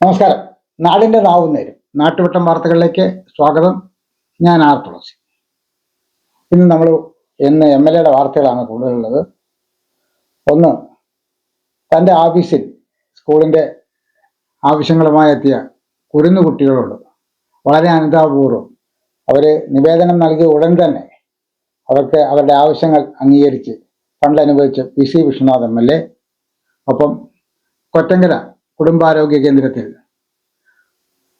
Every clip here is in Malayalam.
നമസ്കാരം. നാടിന്റെ നാവുന്നേരും നാട്ടുവട്ടം വാർത്തകളിലേക്ക് സ്വാഗതം. ഞാൻ ആർ തുളസി. ഇന്ന് നമ്മൾ ഇന്ന് എം എൽ എയുടെ വാർത്തകളാണ് കൂടുതലുള്ളത്. ഒന്ന് തന്റെ ആഫീസിൽ സ്കൂളിന്റെ ആവശ്യങ്ങളുമായി എത്തിയ കുരുന്നു കുട്ടികളോട് വളരെ അനുതാപൂർവം അവർ നിവേദനം നൽകിയ ഉടൻ തന്നെ അവർക്ക് അവരുടെ ആവശ്യങ്ങൾ അംഗീകരിച്ച് ഫണ്ട് അനുവദിച്ച് P C Vishwanath M L A. ഒപ്പം കൊറ്റങ്കര കുടുംബാരോഗ്യ കേന്ദ്രത്തിൽ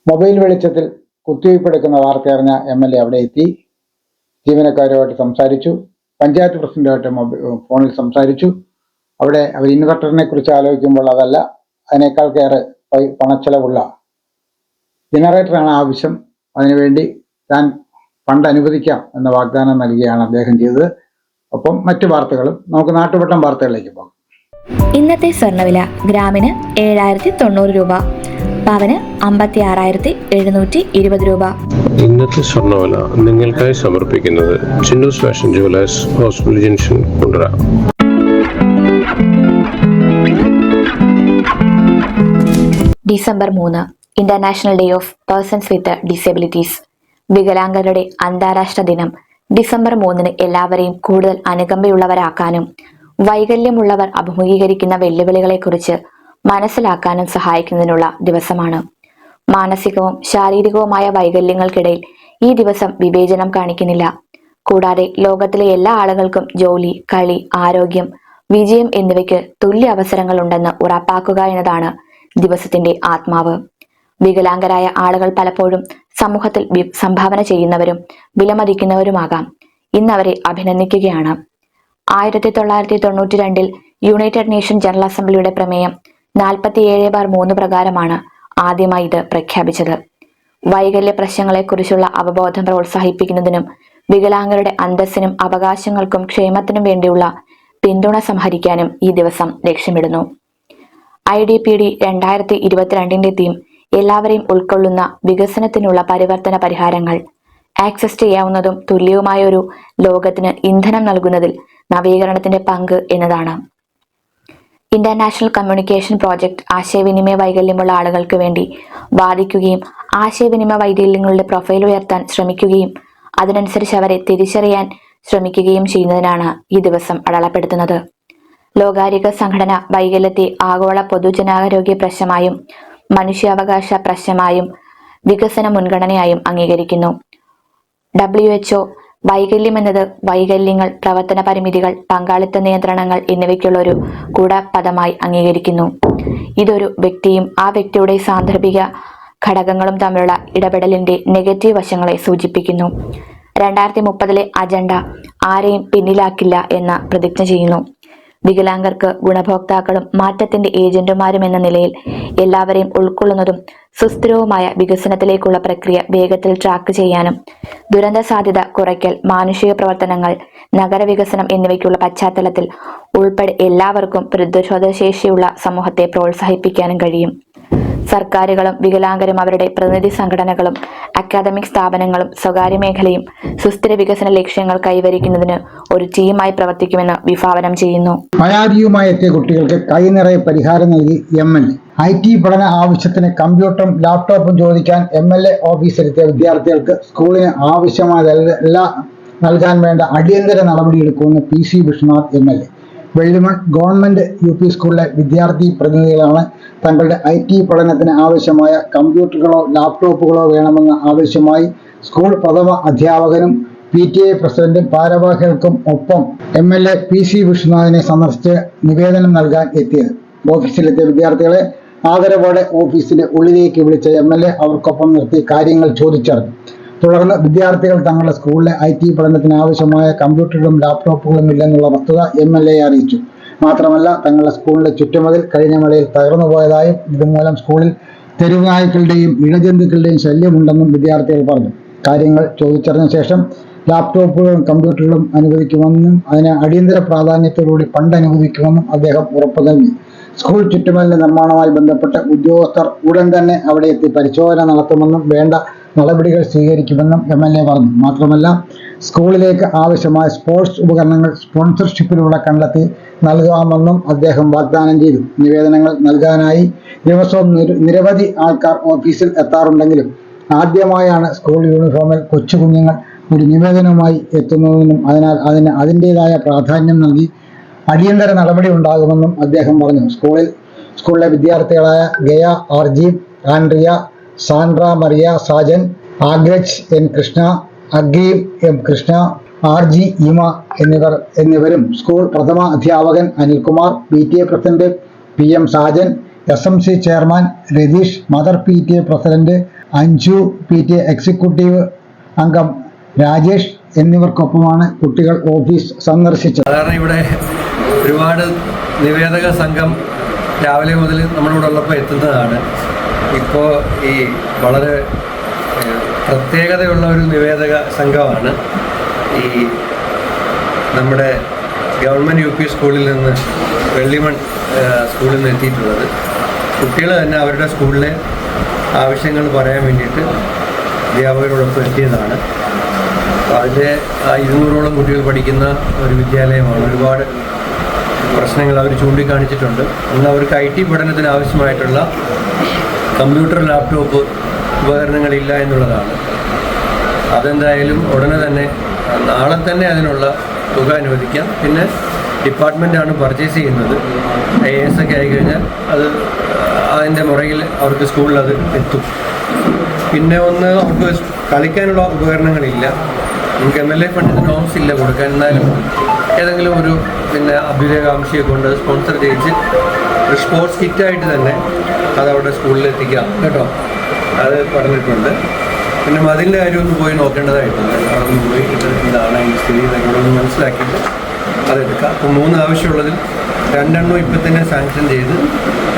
മൊബൈൽ വെളിച്ചത്തിൽ കുത്തിവയ്പ്പെടുക്കുന്ന വാർത്ത അറിഞ്ഞ എം എൽ എ അവിടെ എത്തി. ജീവനക്കാരുമായിട്ട് സംസാരിച്ചു. പഞ്ചായത്ത് പ്രസിഡന്റുമായിട്ട് ഫോണിൽ സംസാരിച്ചു. അവിടെ അവർ ഇൻവെർട്ടറിനെ കുറിച്ച് ആലോചിക്കുമ്പോൾ അതല്ല അതിനേക്കാൾ കയറി പണച്ചെലവുള്ള ജനറേറ്ററാണ് ആവശ്യം. അതിനുവേണ്ടി താൻ ഫണ്ട് അനുവദിക്കാം എന്ന വാഗ്ദാനം നൽകിയാണ് അദ്ദേഹം ചെയ്തത്. ഒപ്പം മറ്റു വാർത്തകളും നമുക്ക് നാട്ടുവട്ടം വാർത്തകളിലേക്ക് പോകാം. ഇന്നത്തെ സ്വർണവില ഗ്രാമിന് ഏഴായിരത്തി തൊണ്ണൂറ് രൂപ. പവന് അമ്പത്തി ആറായിരത്തി എഴുന്നൂറ്റി ഇരുപത് രൂപ. ഇന്നത്തെ സ്വർണവില നിങ്ങൾക്കായി സമർപ്പിക്കുന്നത് Chinnoos fashion jewellers hospital junction Kundara. December മൂന്ന് international day of persons with disabilities വികലാംഗരുടെ അന്താരാഷ്ട്ര ദിനം ഡിസംബർ മൂന്നിന് എല്ലാവരെയും കൂടുതൽ അനുകമ്പയുള്ളവരാക്കാനും വൈകല്യമുള്ളവർ അഭിമുഖീകരിക്കുന്ന വെല്ലുവിളികളെക്കുറിച്ച് മനസ്സിലാക്കാനും സഹായിക്കുന്നതിനുള്ള ദിവസമാണ്. മാനസികവും ശാരീരികവുമായ വൈകല്യങ്ങൾക്കിടയിൽ ഈ ദിവസം വിവേചനം കാണിക്കുന്നില്ല. കൂടാതെ ലോകത്തിലെ എല്ലാ ആളുകൾക്കും ജോലി കളി ആരോഗ്യം വിജയം എന്നിവയ്ക്ക് തുല്യ അവസരങ്ങൾ ഉണ്ടെന്ന് ഉറപ്പാക്കുക എന്നതാണ് ദിവസത്തിന്റെ ആത്മാവ്. വികലാംഗരായ ആളുകൾ പലപ്പോഴും സമൂഹത്തിൽ സംഭാവന ചെയ്യുന്നവരും വിലമതിക്കുന്നവരുമാകാം. ഇന്ന് അവരെ അഭിനന്ദിക്കുകയാണ്. ആയിരത്തി തൊള്ളായിരത്തി തൊണ്ണൂറ്റി രണ്ടിൽ യുണൈറ്റഡ് നേഷൻ ജനറൽ അസംബ്ലിയുടെ പ്രമേയം നാൽപ്പത്തിയേഴ് ബാർ മൂന്ന് പ്രകാരമാണ് ആദ്യമായി ഇത് പ്രഖ്യാപിച്ചത്. വൈകല്യ പ്രശ്നങ്ങളെക്കുറിച്ചുള്ള അവബോധം പ്രോത്സാഹിപ്പിക്കുന്നതിനും വികലാംഗരുടെ അന്തസ്സിനും അവകാശങ്ങൾക്കും ക്ഷേമത്തിനും വേണ്ടിയുള്ള പിന്തുണ സംഹരിക്കാനും ഈ ദിവസം ലക്ഷ്യമിടുന്നു. ഐ ഡി പി ഡി രണ്ടായിരത്തി ഇരുപത്തിരണ്ടിന്റെ തീം എല്ലാവരെയും ഉൾക്കൊള്ളുന്ന വികസനത്തിനുള്ള പരിവർത്തന പരിഹാരങ്ങൾ. ആക്സസ് ചെയ്യാവുന്നതും തുല്യവുമായ ഒരു ലോകത്തിന് ഇന്ധനം നൽകുന്നതിൽ നവീകരണത്തിന്റെ പങ്ക് എന്നതാണ്. ഇന്റർനാഷണൽ കമ്മ്യൂണിക്കേഷൻ പ്രോജക്റ്റ് ആശയവിനിമയ വൈകല്യമുള്ള ആളുകൾക്ക് വേണ്ടി വാദിക്കുകയും ആശയവിനിമയ വൈകല്യങ്ങളുടെ പ്രൊഫൈൽ ഉയർത്താൻ ശ്രമിക്കുകയും അതിനനുസരിച്ച് അവരെ തിരിച്ചറിയാൻ ശ്രമിക്കുകയും ചെയ്യുന്നതിനാണ് ഈ ദിവസം അടയാളപ്പെടുത്തുന്നത്. ലോകാരോഗ്യ സംഘടന വൈകല്യത്തെ ആഗോള പൊതുജനാരോഗ്യ പ്രശ്നമായും മനുഷ്യാവകാശ പ്രശ്നമായും വികസന മുൻഗണനയായും അംഗീകരിക്കുന്നു. ഡബ്ല്യു എച്ച്ഒ വൈകല്യം എന്നത് വൈകല്യങ്ങൾ പ്രവർത്തന പരിമിതികൾ പങ്കാളിത്ത നിയന്ത്രണങ്ങൾ എന്നിവയ്ക്കുള്ള ഒരു കൂടപദമായി അംഗീകരിക്കുന്നു. ഇതൊരു വ്യക്തിയും ആ വ്യക്തിയുടെ സാന്ദർഭിക ഘടകങ്ങളും തമ്മിലുള്ള ഇടപെടലിന്റെ നെഗറ്റീവ് വശങ്ങളെ സൂചിപ്പിക്കുന്നു. രണ്ടായിരത്തി മുപ്പതിലെ അജണ്ട ആരെയും പിന്നിലാക്കില്ല എന്ന പ്രതിജ്ഞ ചെയ്യുന്നു. വികലാംഗർക്ക് ഗുണഭോക്താക്കളും മാറ്റത്തിന്റെ ഏജന്റുമാരും എന്ന നിലയിൽ എല്ലാവരെയും ഉൾക്കൊള്ളുന്നതും സുസ്ഥിരവുമായ വികസനത്തിലേക്കുള്ള പ്രക്രിയ വേഗത്തിൽ ട്രാക്ക് ചെയ്യാനും ദുരന്ത സാധ്യത കുറയ്ക്കൽ മാനുഷിക പ്രവർത്തനങ്ങൾ നഗരവികസനം എന്നിവയ്ക്കുള്ള പശ്ചാത്തലത്തിൽ ഉൾപ്പെടെ എല്ലാവർക്കും പ്രതിരോധശേഷിയുള്ള സമൂഹത്തെ പ്രോത്സാഹിപ്പിക്കാനും കഴിയും. സർക്കാരുകളും വികലാംഗരും അവരുടെ പ്രതിനിധി സംഘടനകളും അക്കാദമിക് സ്ഥാപനങ്ങളും സ്വകാര്യ മേഖലയും സുസ്ഥിര വികസന ലക്ഷ്യങ്ങൾ കൈവരിക്കുന്നതിന് ഒരു ടീമായി പ്രവർത്തിക്കുമെന്ന് വിഭാവനം ചെയ്യുന്നു. പരാതിയുമായി എത്തിയ കുട്ടികൾക്ക് കൈനിറയെ പരിഹാരം നൽകി M L A. I T പഠന ആവശ്യത്തിന് കമ്പ്യൂട്ടറും ലാപ്ടോപ്പും ചോദിക്കാൻ എം എൽ എ ഓഫീസിലെത്തിയ വിദ്യാർത്ഥികൾക്ക് സ്കൂളിന് ആവശ്യമായതെല്ലാം നൽകാൻ വേണ്ട അടിയന്തര നടപടിയെടുക്കുമെന്ന് P C Vishwanath M L A. Vellimon government U P സ്കൂളിലെ വിദ്യാർത്ഥി പ്രതിനിധികളാണ്. തങ്ങളുടെ ഐ ടി പഠനത്തിന് ആവശ്യമായ കമ്പ്യൂട്ടറുകളോ ലാപ്ടോപ്പുകളോ വേണമെന്ന ആവശ്യമായി സ്കൂൾ പ്രഥമ അധ്യാപകനും പി ടി എ പ്രസിഡന്റും ഭാരവാഹികൾക്കും ഒപ്പം M L A P C വിഷ്ണുനാഥിനെ സന്ദർശിച്ച് നിവേദനം നൽകാൻ എത്തിയത്. ഓഫീസിലെത്തിയ വിദ്യാർത്ഥികളെ ആദരവോടെ ഓഫീസിന്റെ ഉള്ളിലേക്ക് വിളിച്ച എം എൽ എ അവർക്കൊപ്പം നിർത്തി കാര്യങ്ങൾ ചോദിച്ചറിഞ്ഞു. തുടർന്ന് വിദ്യാർത്ഥികൾ തങ്ങളുടെ സ്കൂളിലെ ഐ ടി പഠനത്തിന് ആവശ്യമായ കമ്പ്യൂട്ടറുകളും ലാപ്ടോപ്പുകളും ഇല്ലെന്നുള്ള വസ്തുത എം എൽ എ അറിയിച്ചു. മാത്രമല്ല തങ്ങളുടെ സ്കൂളിന്റെ ചുറ്റുമതിൽ കഴിഞ്ഞ മഴയിൽ തകർന്നു പോയതായും ഇതുമൂലം സ്കൂളിൽ തെരുവ് നായ്ക്കളുടെയും ഇഴജന്തുക്കളുടെയും ശല്യമുണ്ടെന്നും വിദ്യാർത്ഥികൾ പറഞ്ഞു. കാര്യങ്ങൾ ചോദിച്ചറിഞ്ഞ ശേഷം ലാപ്ടോപ്പുകളും കമ്പ്യൂട്ടറുകളും അനുവദിക്കുമെന്നും അതിന് അടിയന്തര പ്രാധാന്യത്തോടുകൂടി ഫണ്ട് അനുവദിക്കുമെന്നും അദ്ദേഹം ഉറപ്പു നൽകി. സ്കൂൾ ചുറ്റുമതിലിന്റെ നിർമ്മാണവുമായി ബന്ധപ്പെട്ട് ഉദ്യോഗസ്ഥർ ഉടൻ തന്നെ അവിടെ എത്തി പരിശോധന നടത്തുമെന്നും വേണ്ട നടപടികൾ സ്വീകരിക്കുമെന്നും എം എൽ എ പറഞ്ഞു. മാത്രമല്ല സ്കൂളിലേക്ക് ആവശ്യമായ സ്പോർട്സ് ഉപകരണങ്ങൾ സ്പോൺസർഷിപ്പിലൂടെ കണ്ടെത്തി നൽകാമെന്നും അദ്ദേഹം വാഗ്ദാനം ചെയ്തു. നിവേദനങ്ങൾ നൽകാനായി ദിവസവും നിരവധി ആൾക്കാർ ഓഫീസിൽ എത്താറുണ്ടെങ്കിലും ആദ്യമായാണ് സ്കൂൾ യൂണിഫോമിൽ കൊച്ചു കുഞ്ഞുങ്ങൾ ഒരു നിവേദനവുമായി എത്തുന്നതിനും അതിനാൽ അതിന് അതിന്റെതായ പ്രാധാന്യം നൽകി അടിയന്തര നടപടി ഉണ്ടാകുമെന്നും അദ്ദേഹം പറഞ്ഞു. സ്കൂളിൽ സ്കൂളിലെ വിദ്യാർത്ഥികളായ Gaya Arjeev Andrea Sandra Maria Sajan Agraj N Krishna Agreem M Krishna R G Ima എന്നിവർ എന്നിവരും സ്കൂൾ പ്രഥമ അധ്യാപകൻ Anilkumar P T A president P M Sajan S M C chairman Ratheesh mother P T A president Anju P T A executive അംഗം രാജേഷ് എന്നിവർക്കൊപ്പമാണ് കുട്ടികൾ ഓഫീസ് സന്ദർശിച്ചത്. സാധാരണ ഇവിടെ ഒരുപാട് നിവേദക സംഘം രാവിലെ മുതൽ നമ്മളിവിടെ ഉള്ളപ്പോൾ എത്തുന്നതാണ്. ഇപ്പോൾ ഈ വളരെ പ്രത്യേകതയുള്ള ഒരു നിവേദക സംഘമാണ് ഈ നമ്മുടെ ഗവൺമെന്റ് യു പി സ്കൂളിൽ നിന്ന് വെള്ളിമൺ സ്കൂളിൽ നിന്ന് എത്തിയിട്ടുള്ളത്. കുട്ടികൾ തന്നെ അവരുടെ സ്കൂളിലെ ആവശ്യങ്ങൾ പറയാൻ വേണ്ടിയിട്ട് അധ്യാപകരോടൊപ്പം എത്തിയതാണ്. അതിന്റെ ഇരുന്നൂറോളം കുട്ടികൾ പഠിക്കുന്ന ഒരു വിദ്യാലയമാണ്. ഒരുപാട് പ്രശ്നങ്ങൾ അവർ ചൂണ്ടിക്കാണിച്ചിട്ടുണ്ട്. ഇന്ന് അവർക്ക് ഐ ടി പഠനത്തിന് ആവശ്യമായിട്ടുള്ള കമ്പ്യൂട്ടർ ലാപ്ടോപ്പ് ഉപകരണങ്ങളില്ല എന്നുള്ളതാണ്. അതെന്തായാലും ഉടനെ തന്നെ നാളെ തന്നെ അതിനുള്ള തുക അനുവദിക്കാം. പിന്നെ ഡിപ്പാർട്ട്മെന്റാണ് പർച്ചേസ് ചെയ്യുന്നത്. ഐ എ എസ് ഒക്കെ ആയിക്കഴിഞ്ഞാൽ അത് അതിന്റെ മുറയിൽ അവർക്ക് സ്കൂളിൽ അത് എത്തും. പിന്നെ ഒന്ന് അവർക്ക് കളിക്കാനുള്ള ഉപകരണങ്ങളില്ല. നമുക്ക് എം എൽ എ ഫണ്ടിന് നോംസ് ഇല്ല കൊടുക്കാൻ. എന്നാലും ഏതെങ്കിലും ഒരു പിന്നെ അഭ്യുദയകാംക്ഷയെ കൊണ്ട് സ്പോൺസർ ചെയ്യിച്ച് ഒരു സ്പോർട്സ് കിറ്റായിട്ട് തന്നെ അത് അവിടെ സ്കൂളിൽ എത്തിക്കാം കേട്ടോ? അത് പറഞ്ഞിട്ടുണ്ട്. പിന്നെ മതിലിന്റെ കാര്യം ഒന്ന് പോയി നോക്കേണ്ടതായിട്ടുണ്ട് അവിടെ ഒന്ന് പോയി എന്താണ് ഈ സ്ഥിതി എന്നൊക്കെ ഒന്ന് മനസ്സിലാക്കിയിട്ട് അതെടുക്കാം. അപ്പോൾ മൂന്ന് ആവശ്യമുള്ളതിൽ രണ്ടെണ്ണം ഇപ്പം തന്നെ സാങ്ഷൻ ചെയ്ത്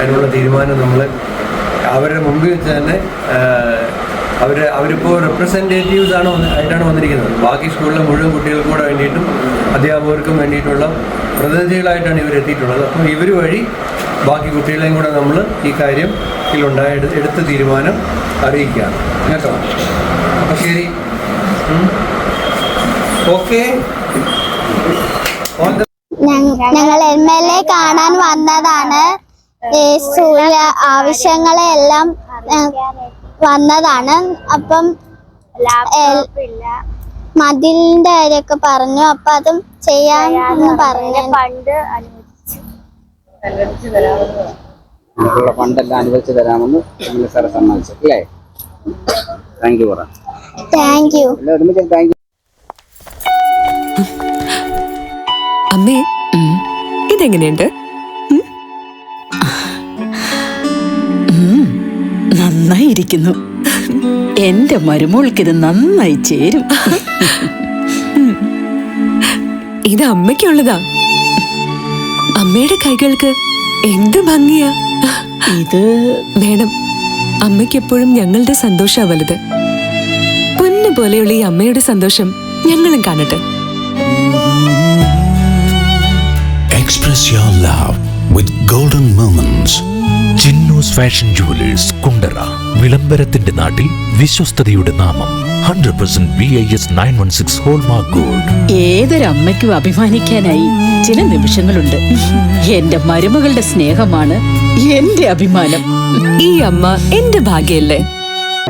അതിനുള്ള തീരുമാനം നമ്മൾ അവരുടെ മുമ്പിൽ വെച്ച് തന്നെ അവർ അവരിപ്പോൾ റെപ്രസെന്റേറ്റീവ്സ് ആണ് ആയിട്ടാണ് വന്നിരിക്കുന്നത്. ബാക്കി സ്കൂളിലെ മുഴുവൻ കുട്ടികൾക്കും കൂടെ വേണ്ടിയിട്ടും അധ്യാപകർക്കും വേണ്ടിയിട്ടുള്ള പ്രതിനിധികളായിട്ടാണ് ഇവർ എത്തിയിട്ടുള്ളത് അപ്പോൾ ഇവർ വഴി ബാക്കി കുട്ടികളെയും കൂടെ നമ്മൾ ഈ കാര്യം ഇതിലുണ്ടായ എടു- എടുത്ത തീരുമാനം അറിയിക്കാം കേട്ടോ? അപ്പം ശരി. ഓക്കെ. ഞങ്ങൾ എം എൽ എ കാണാൻ വന്നതാണ്. സ്കൂളിലെ ആവശ്യങ്ങളെല്ലാം വന്നതാണ്. അപ്പം മതിലിന്റെ കാര്യമൊക്കെ പറഞ്ഞു. അപ്പൊ അതും ചെയ്യാൻ പറഞ്ഞു അനുവദിച്ചു നമുക്കുള്ള ഫണ്ടെല്ലാം അനുവദിച്ചു തരാമെന്ന് എം എൽ സാറെ സമ്മതിച്ചു അല്ലേ? താങ്ക് യു പറ താങ്ക് യു എല്ലാം ഒരുമിച്ച് താങ്ക് യു അമ്മേ ഇതെങ്ങനെയുണ്ട്? നന്നായിരിക്കുന്നു എന്റെ മരുമോൾക്ക് ഇത് നന്നായി ചേരും. ഇത് അമ്മയ്ക്കുള്ളതാ. അമ്മയുടെ കൈകൾക്ക് എന്ത് ഭംഗിയാ. ഇത് വേണം അമ്മയ്ക്ക് എപ്പോഴും ഞങ്ങളുടെ സന്തോഷാ വലുത്. പൊന്നു പോലെയുള്ള ഈ അമ്മയുടെ സന്തോഷം ഞങ്ങളും കാണട്ടെ. Express your love with golden moments. Chinnoos fashion jewellers Kundara വിളംബരത്തിന്റെ നാട്ടിൽ വിശ്വസ്തതയുടെ നാമം hundred percent B I S nine one six hallmark gold ഏതൊരമ്മയ്ക്കും അഭിമാനിക്കാനായി. ചില നിമിഷങ്ങളുണ്ട്. എന്റെ മരുമകളുടെ സ്നേഹമാണ് എന്റെ അഭിമാനം. ഈ അമ്മ എന്റെ ഭാഗ്യല്ലേ?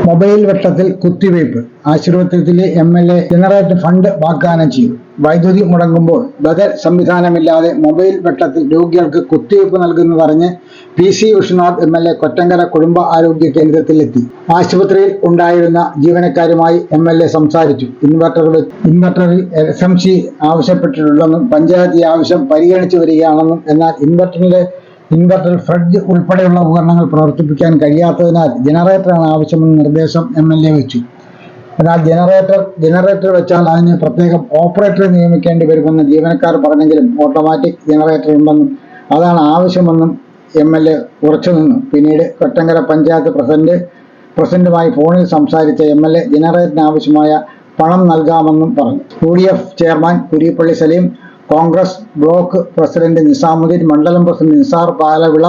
മൊബൈൽ വെട്ടത്തിൽ കുത്തിവയ്പ്. ആശുപത്രിയിലെ M L A generator fund വാഗ്ദാനം ചെയ്തു. വൈദ്യുതി മുടങ്ങുമ്പോൾ ബദൽ സംവിധാനമില്ലാതെ മൊബൈൽ വെട്ടത്തിൽ രോഗികൾക്ക് കുത്തിവയ്പ് നൽകുന്നതറിഞ്ഞ് P C Vishwanath M L A Kottankara കുടുംബ ആരോഗ്യ കേന്ദ്രത്തിലെത്തി. ആശുപത്രിയിൽ ഉണ്ടായിരുന്ന ജീവനക്കാരുമായി എം എൽ എ സംസാരിച്ചു. ഇൻവെർട്ടർ ഇൻവെർട്ടറിൽ എസ് എം സി ആവശ്യപ്പെട്ടിട്ടുണ്ടെന്നും പഞ്ചായത്ത് ആവശ്യം പരിഗണിച്ചു വരികയാണെന്നും എന്നാൽ ഇൻവെർട്ടറിലെ ഇൻവെർട്ടർ ഫ്രിഡ്ജ് ഉൾപ്പെടെയുള്ള ഉപകരണങ്ങൾ പ്രവർത്തിപ്പിക്കാൻ കഴിയാത്തതിനാൽ ജനറേറ്ററാണ് ആവശ്യമെന്ന നിർദ്ദേശം എം എൽ എ വെച്ചു. എന്നാൽ ജനറേറ്റർ ജനറേറ്റർ വെച്ചാൽ അതിന് പ്രത്യേകം ഓപ്പറേറ്ററെ നിയമിക്കേണ്ടി വരുമെന്ന് ജീവനക്കാർ പറഞ്ഞെങ്കിലും ഓട്ടോമാറ്റിക് ജനറേറ്റർ ഉണ്ടെന്നും അതാണ് ആവശ്യമെന്നും എം എൽ എ ഉറച്ചു നിന്നു. പിന്നീട് കൊറ്റങ്കര പഞ്ചായത്ത് പ്രസിഡന്റ് പ്രസിഡന്റുമായി ഫോണിൽ സംസാരിച്ച എം എൽ എ ജനറേറ്ററിന് ആവശ്യമായ പണം നൽകാമെന്നും പറഞ്ഞു. U D F chairman Kurippally Saleem Congress block president Nizamuddin മണ്ഡലം president Nizar Palavila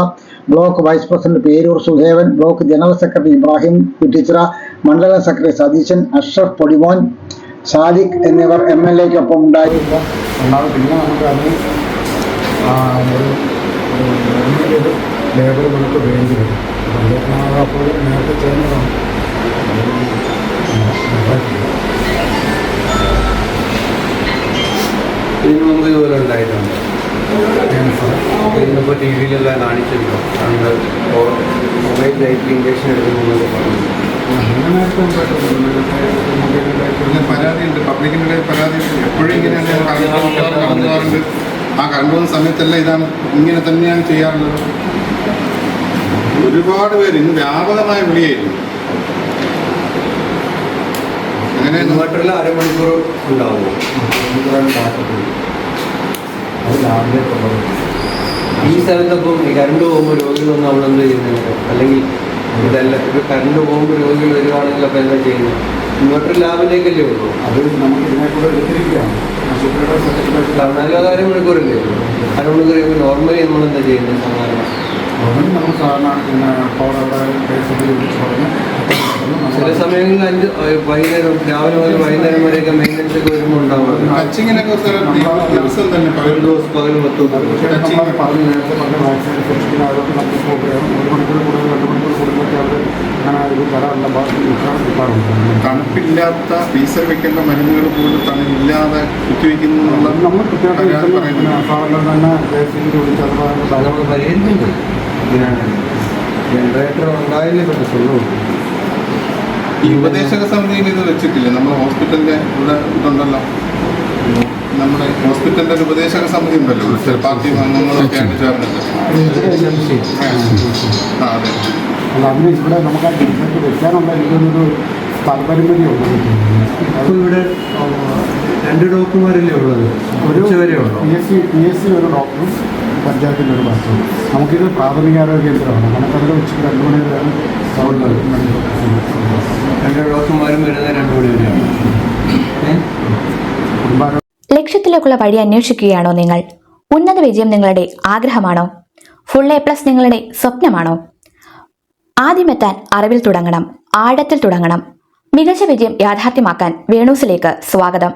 block vice president Peroor Sudhevan block general secretary Ibrahim Kuttichira മണ്ഡലം സെക്രട്ടറി സതീശൻ അഷ്റഫ് പൊടിമോൻ സാദിഖ് എന്നിവർ എം എൽ എക്കൊപ്പം ഉണ്ടായിരുന്നു പിന്നെ നമുക്ക് ലേബർ നമുക്ക് വേണ്ടി വരും. പഞ്ചായത്ത് അപ്പോൾ നേരത്തെ ചെയ്യുന്നതാണ്. ഇതിന് മുമ്പ് ഇതുപോലെ ഉണ്ടായിട്ടുണ്ട്. ഇന്നിപ്പോൾ ടി വിയിലെല്ലാം കാണിച്ചിട്ടുണ്ടോ. അന്ന് മൊബൈൽ ലൈറ്റ് ഇഞ്ചക്ഷൻ എടുക്കുന്നു പറഞ്ഞു എപ്പോഴും പോകാറുണ്ട്. ആ കറണ്ട് പോകുന്ന സമയത്തെല്ലാം ഇതാണ് ഇങ്ങനെ തന്നെയാണ് ചെയ്യാറുള്ളത്. ഒരുപാട് പേര് ഇന്ന് വ്യാപകമായ വിളിയായിരുന്നു. അങ്ങനെ ഇൻവെർട്ടറിൽ അരമണിക്കൂർ ഉണ്ടാവുമോ? ഈ സ്ഥലത്തപ്പം കറണ്ട് പോകുമ്പോൾ രോഗികളൊന്നും അവിടെ ചെയ്യുന്നില്ല? അല്ലെങ്കിൽ ഇതല്ല ഇപ്പോൾ കറണ്ട് പോകുമ്പോൾ രോഗികൾ വരുവാണെങ്കിൽ അപ്പോൾ എന്താ ചെയ്യുന്നത്? ഇൻവെർട്ടർ ലാബിലേക്കല്ലേ ഉള്ളൂ. അത് നമുക്ക് ഇതിനെക്കൂടെ കൂടെ എടുത്തിരിക്കുകയാണ് സർട്ടിഫിക്കറ്റ് എന്നാലും ഉള്ളൂ അരമണിക്കൂർ കഴിയുമ്പോൾ നോർമലി നമ്മൾ എന്താ ചെയ്യുന്നത്? സാധാരണ. നമ്മൾ സാധാരണ പിന്നെ പവർ അവിടെ പറഞ്ഞ് ചില സമയങ്ങളിൽ അഞ്ച് വൈകുന്നേരം രാവിലെ മുതൽ വൈകുന്നേരം വരെയൊക്കെ മെയിന്റനൻസ് ഒക്കെ വരുമ്പോൾ ഉണ്ടാവും ടച്ചിങ്ങിനൊക്കെ ദിവസം തന്നെ പകൽ ദിവസം പകൽ പത്ത് പക്ഷേ നമ്മൾ പറഞ്ഞ് നേരത്തെ പറഞ്ഞ വാക്സിൻ സൂക്ഷിക്കുന്ന അവർക്ക് നമുക്ക് നോക്കുകയാണ് ഒരു മണിക്കൂർ കൂടുതൽ രണ്ട് മണിക്കൂർ കൂടുതലൊക്കെ അവർ അങ്ങനെ ഇത് തരാറുള്ള ബാക്കി കിട്ടാറുണ്ട് തണുപ്പില്ലാത്ത ഫീസർ വെക്കേണ്ട മരുന്നുകൾ പോലും തണുപ്പില്ലാതെ കുത്തിവെക്കുന്നു നമ്മൾ കൃത്യമായിട്ട് പരാതി ഇപ്പം പറയുന്നുണ്ട്. സാറിന് തന്നെ നമ്മൾ പരിഹരിക്കുന്നുണ്ട് ജനറേറ്റർ ഉണ്ടായില്ലേ പറ്റത്തുള്ളൂ ഈ ഉപദേശക സമിതിയിൽ ഇത് വെച്ചിട്ടില്ല? നമ്മുടെ ഹോസ്പിറ്റലിന്റെ ഇവിടെ ഇതുണ്ടല്ലോ. നമ്മുടെ ഹോസ്പിറ്റലിന്റെ ഒരു ഉപദേശക സമിതി ഉണ്ടല്ലോ. ചില പാർട്ടി അംഗങ്ങളൊക്കെ ചേർന്നത് ചേർന്നിട്ട്. ആ അതെ. അല്ല അതിന് ഇവിടെ നമുക്ക് ആ ഡിഫറന്റ് വെക്കാനുള്ള എനിക്കൊന്നൊരു സ്ഥലപരിമിതി ഉണ്ട്? അപ്പോൾ ഇവിടെ രണ്ട് ഡോക്ടർമാരല്ലേ ഉള്ളത്? ഒരു P S C P S C ഒരു ഡോക്ടറും പഞ്ചായത്തിന്റെ ഒരു ഡോക്ടറും നമുക്കിത് പ്രാഥമികാരോഗ്യ കേന്ദ്രമാണ്. നമുക്കതിൽ ഉച്ചയ്ക്ക് രണ്ട് മണി വരെയാണ് സൗണ്ട് രണ്ട് ഡോക്ടർമാരും വരുന്നത് രണ്ട് മണി വരെയാണ്. ലക്ഷ്യത്തിലേക്കുള്ള വഴി അന്വേഷിക്കുകയാണോ നിങ്ങൾ? ഉന്നത വിജയം നിങ്ങളുടെ ആഗ്രഹമാണോ? ഫുൾ എ പ്ലസ് നിങ്ങളുടെ സ്വപ്നമാണോ? ആദ്യമെത്താൻ അറിവിൽ തുടങ്ങണം ആഴത്തിൽ തുടങ്ങണം. മികച്ച വിജയം യാഥാർത്ഥ്യമാക്കാൻ വേണൂസിലേക്ക് സ്വാഗതം.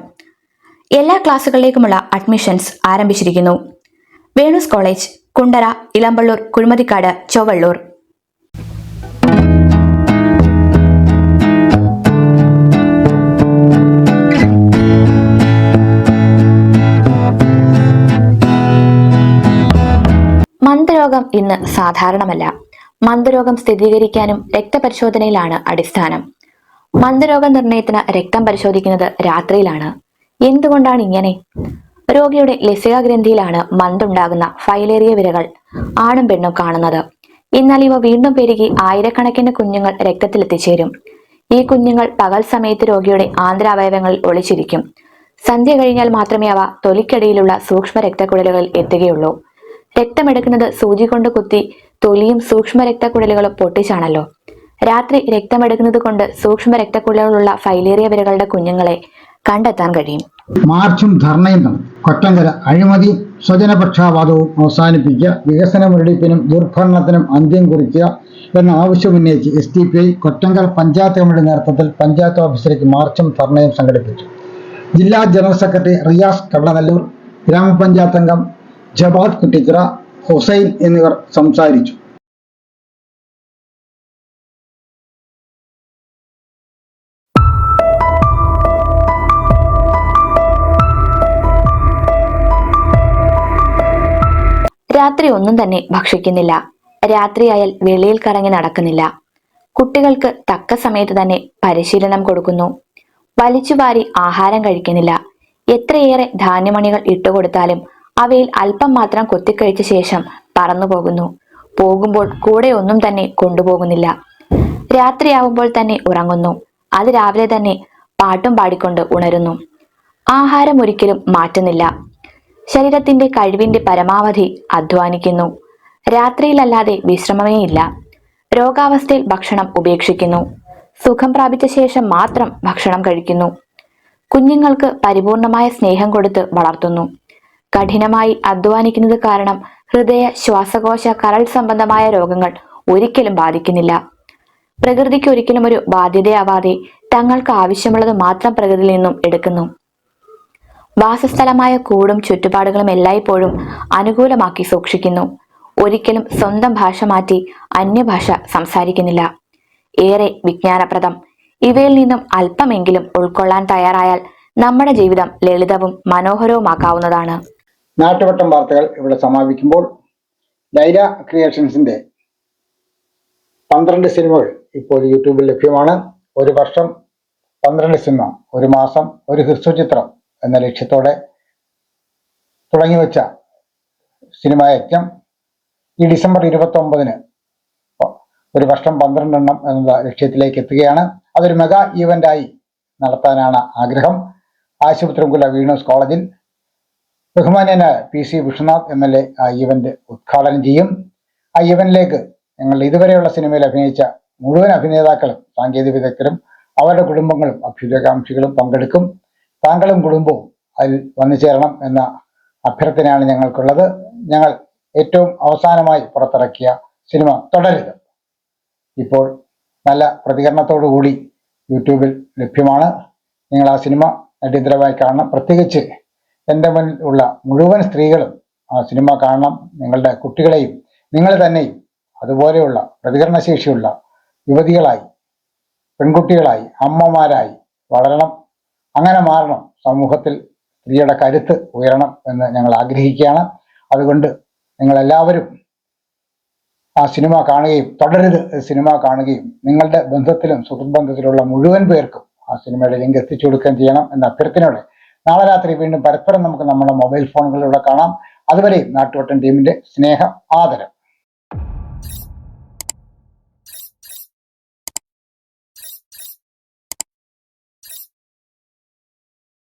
എല്ലാ ക്ലാസ്സുകളിലേക്കുമുള്ള അഡ്മിഷൻസ് ആരംഭിച്ചിരിക്കുന്നു. വേണൂസ് കോളേജ് കുണ്ടറ ഇളമ്പള്ളൂർ കുഴിമതിക്കാട് ചൊവ്വള്ളൂർ. മന്ദരോഗം ഇന്ന് സാധാരണമല്ല. മന്ദരോഗം സ്ഥിരീകരിക്കാനും രക്തപരിശോധനയിലാണ് അടിസ്ഥാനം. മന്ദരോഗ നിർണയത്തിന് രക്തം പരിശോധിക്കുന്നത് രാത്രിയിലാണ്. എന്തുകൊണ്ടാണ് ഇങ്ങനെ? രോഗിയുടെ ലസികാഗ്രന്ഥിയിലാണ് മന്തുണ്ടാകുന്ന ഫൈലേറിയ വിരകൾ ആണും പെണ്ണും കാണുന്നത്. എന്നാൽ ഇവ വീണ്ടും പെരുകി ആയിരക്കണക്കിന് കുഞ്ഞുങ്ങൾ രക്തത്തിലെത്തിച്ചേരും. ഈ കുഞ്ഞുങ്ങൾ പകൽ സമയത്ത് രോഗിയുടെ ആന്തരാവയവങ്ങളിൽ ഒളിച്ചിരിക്കും. സന്ധ്യ കഴിഞ്ഞാൽ മാത്രമേ അവ തൊലിക്കടിയിലുള്ള സൂക്ഷ്മ രക്തക്കുഴലുകളിൽ എത്തുകയുള്ളൂ. രക്തമെടുക്കുന്നത് സൂചി കൊണ്ട് കുത്തി തൊലിയും സൂക്ഷ്മ രക്തക്കുഴലുകളും പൊട്ടിച്ചാണല്ലോ. രാത്രി രക്തമെടുക്കുന്നത് കൊണ്ട് സൂക്ഷ്മ രക്തക്കുഴലുകളുള്ള ഫൈലേറിയ വിരകളുടെ കുഞ്ഞുങ്ങളെ കണ്ടെത്താൻ കഴിയും. മാർച്ചും ധർണയും കൊറ്റങ്കര അഴിമതിയും സ്വജനപക്ഷാപാതവും അവസാനിപ്പിക്കുക വികസന മുരടിപ്പിനും ദുർഭരണത്തിനും അന്ത്യം കുറിക്കുക എന്ന ആവശ്യം ഉന്നയിച്ച് S D P I Kottankara panchayat committee നേതൃത്വത്തിൽ പഞ്ചായത്ത് ഓഫീസിലേക്ക് മാർച്ചും ധർണയും സംഘടിപ്പിച്ചു. ജില്ലാ ജനറൽ സെക്രട്ടറി റിയാസ് കടനല്ലൂർ ഗ്രാമപഞ്ചായത്ത് അംഗം ജവാദ് കുറ്റിച്ചിറ ഹുസൈൻ എന്നിവർ സംസാരിച്ചു. രാത്രി ഒന്നും തന്നെ ഭക്ഷിക്കുന്നില്ല. രാത്രിയായാൽ വെളിയിൽ കറങ്ങി നടക്കുന്നില്ല. കുട്ടികൾക്ക് തക്ക സമയത്ത് തന്നെ പരിശീലനം കൊടുക്കുന്നു. വലിച്ചുവാരി ആഹാരം കഴിക്കുന്നില്ല. എത്രയേറെ ധാന്യമണികൾ ഇട്ടുകൊടുത്താലും അവയിൽ അല്പം മാത്രം കൊത്തിക്കഴിച്ച ശേഷം പറന്നു പോകുന്നു. പോകുമ്പോൾ കൂടെ ഒന്നും തന്നെ കൊണ്ടുപോകുന്നില്ല. രാത്രിയാവുമ്പോൾ തന്നെ ഉറങ്ങുന്നു. അത് രാവിലെ തന്നെ പാട്ടും പാടിക്കൊണ്ട് ഉണരുന്നു. ആഹാരം ഒരിക്കലും മാറ്റുന്നില്ല. ശരീരത്തിന്റെ കഴിവിന്റെ പരമാവധി അധ്വാനിക്കുന്നു. രാത്രിയിലല്ലാതെ വിശ്രമമേ ഇല്ല രോഗാവസ്ഥയിൽ ഭക്ഷണം ഉപേക്ഷിക്കുന്നു. സുഖം പ്രാപിച്ച ശേഷം മാത്രം ഭക്ഷണം കഴിക്കുന്നു. കുഞ്ഞുങ്ങൾക്ക് പരിപൂർണമായ സ്നേഹം കൊടുത്ത് വളർത്തുന്നു. കഠിനമായി അധ്വാനിക്കുന്നത് കാരണം ഹൃദയ ശ്വാസകോശ കരൾ സംബന്ധമായ രോഗങ്ങൾ ഒരിക്കലും ബാധിക്കുന്നില്ല. പ്രകൃതിക്ക് ഒരിക്കലും ഒരു ബാധ്യതയാവാതെ തങ്ങൾക്ക് ആവശ്യമുള്ളത് മാത്രം പ്രകൃതിയിൽ നിന്നും എടുക്കുന്നു. വാസസ്ഥലമായ കൂടും ചുറ്റുപാടുകളും എല്ലായ്പ്പോഴും അനുകൂലമാക്കി സൂക്ഷിക്കുന്നു. ഒരിക്കലും സ്വന്തം ഭാഷ മാറ്റി അന്യഭാഷ സംസാരിക്കുന്നില്ല. ഏറെ വിജ്ഞാനപ്രദം. ഇവയിൽ നിന്നും അല്പമെങ്കിലും ഉൾക്കൊള്ളാൻ തയ്യാറായാൽ നമ്മുടെ ജീവിതം ലളിതവും മനോഹരവുമാക്കാവുന്നതാണ്. നാട്ടുവട്ടം വാർത്തകൾ ഇവിടെ സമാപിക്കുമ്പോൾ ലൈല ക്രിയേഷൻസിന്റെ പന്ത്രണ്ട് സിനിമകൾ ഇപ്പോൾ യൂട്യൂബിൽ ലഭ്യമാണ്. ഒരു വർഷം പന്ത്രണ്ട് സിനിമ ഒരു മാസം ഒരു ഹ്രസ്വചിത്രം. എന്ന ലക്ഷ്യത്തോടെ തുടങ്ങിവെച്ച സിനിമാ യജ്ഞം ഈ ഡിസംബർ ഇരുപത്തി ഒമ്പതിന് ഒരു വർഷം പന്ത്രണ്ടെണ്ണം എന്ന ലക്ഷ്യത്തിലേക്ക് എത്തുകയാണ്. അതൊരു മെഗാ ഈവന്റായി നടത്താനാണ് ആഗ്രഹം. ആശുപത്രികുല വീണൂസ് കോളേജിൽ ബഹുമാന്യനായ P C Vishnunath M L A ആ ഈവന്റ് ഉദ്ഘാടനം ചെയ്യും. ആ ഈവന്റിലേക്ക് ഞങ്ങൾ ഇതുവരെയുള്ള സിനിമയിൽ അഭിനയിച്ച മുഴുവൻ അഭിനേതാക്കളും സാങ്കേതിക വിദഗ്ധരും അവരുടെ കുടുംബങ്ങളും അഭ്യുദയകാംക്ഷികളും പങ്കെടുക്കും. താങ്കളും കുടുംബവും അതിൽ വന്നു ചേരണം എന്ന അഭ്യർത്ഥനയാണ് ഞങ്ങൾക്കുള്ളത്. ഞങ്ങൾ ഏറ്റവും അവസാനമായി പുറത്തിറക്കിയ സിനിമ തുടരുത് ഇപ്പോൾ നല്ല പ്രതികരണത്തോടു കൂടി യൂട്യൂബിൽ ലഭ്യമാണ്. നിങ്ങൾ ആ സിനിമ അടിയന്തരമായി കാണണം. പ്രത്യേകിച്ച് എന്റെ മുന്നിൽ ഉള്ള മുഴുവൻ സ്ത്രീകളും ആ സിനിമ കാണണം. നിങ്ങളുടെ കുട്ടികളെയും നിങ്ങൾ തന്നെയും അതുപോലെയുള്ള പ്രതികരണശേഷിയുള്ള യുവതികളായി പെൺകുട്ടികളായി അമ്മമാരായി വളരണം. അങ്ങനെ മാറണം. സമൂഹത്തിൽ സ്ത്രീയുടെ കരുത്ത് ഉയരണം എന്ന് ഞങ്ങൾ ആഗ്രഹിക്കുകയാണ്. അതുകൊണ്ട് നിങ്ങളെല്ലാവരും ആ സിനിമ കാണുകയും തുടരുത് സിനിമ കാണുകയും നിങ്ങളുടെ ബന്ധത്തിലും സുഹൃത്ബന്ധത്തിലുള്ള മുഴുവൻ പേർക്കും ആ സിനിമയുടെ ലിങ്ക് എത്തിച്ചു കൊടുക്കുകയും ചെയ്യണം എന്ന അഭ്യർത്ഥനയോടെ നാളെ രാത്രി വീണ്ടും പരസ്പരം നമുക്ക് നമ്മുടെ മൊബൈൽ ഫോണുകളിലൂടെ കാണാം. അതുവരെയും നാട്ടുവട്ടം ടീമിന്റെ സ്നേഹം ആദരം.